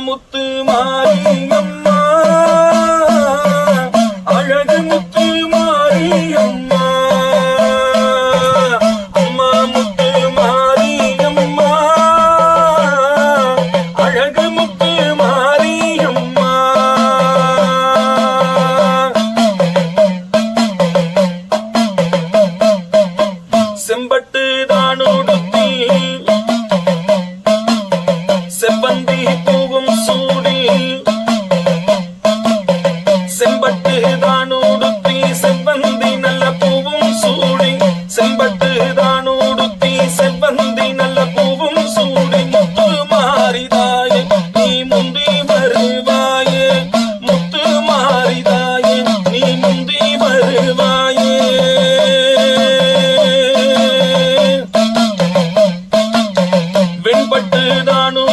முத்து மாரியம்மா. அழகு முத்து மாரியம்மா. அம்மா முத்து மாரியம்மா. அழகு முத்து மாரியம்மா. செம்பட்டு தானுடுத்தி செப்பந்தி தான் உடுத்தி செவ்வந்தி நல்ல பூவும் சூடி. செம்பட்டு தான் உடுத்தி செவ்வந்தி நல்ல பூவும் சூடி. முத்து மாறிதாயே நீ முந்தி வருவாயே. முத்து தானு